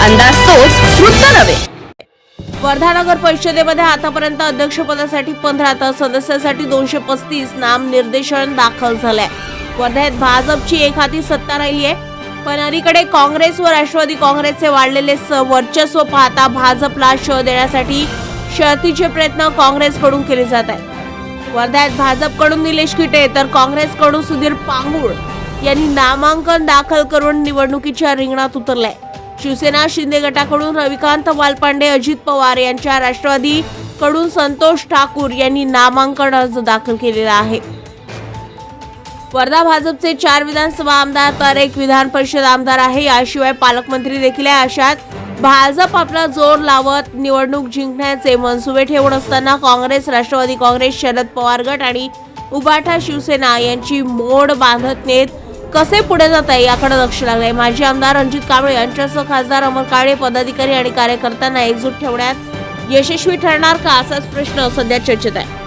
अंदाज तोच वृत्त नव्हे. वर्धा नगर परिषदेमध्ये आतापर्यंत अध्यक्षपदासाठी पंधरा तर सदस्यासाठी दोनशे पस्तीस नाम निर्देशन दाखल झालंय. वर्ध्यात भाजपची एक हाती सत्ता राहिली आहे. पण अलीकडे काँग्रेस व राष्ट्रवादी काँग्रेसचे वाढलेले स- वर्चस्व पाहता भाजपला शह देण्यासाठी शर्तीचे प्रयत्न काँग्रेसकडून केले जात आहेत. वर्ध्यात भाजपकडून निलेश किटे तर काँग्रेसकडून सुधीर पांगुळ यांनी नामांकन दाखल करून निवडणुकीच्या रिंगणात उतरलंय. शिवसेना शिंदे गटाकडून रविकांत वालपांडे अजित पवार यांच्या राष्ट्रवादी कडून संतोष ठाकूर यांनी नामांकन अर्ज दाखल केलेला आहे. वर्धा भाजपचे चार विधानसभा आमदार तर एक विधान परिषद आमदार आहे. याशिवाय पालकमंत्री देखील आहे. अशात भाजप आपला जोर लावत निवडणूक जिंकण्याचे मनसुबे ठेवून असताना काँग्रेस राष्ट्रवादी काँग्रेस शरद पवार गट आणि उबाठा शिवसेना यांची मोड बांधत नेत कसे पुढे जात आहे याकडे लक्ष लागलंय. माजी आमदार रणजित कांबळे यांच्यासह खासदार अमर काळे पदाधिकारी आणि कार्यकर्त्यांना एकजूट ठेवण्यात यशस्वी ठरणार का असाच प्रश्न सध्या चर्चेत आहे.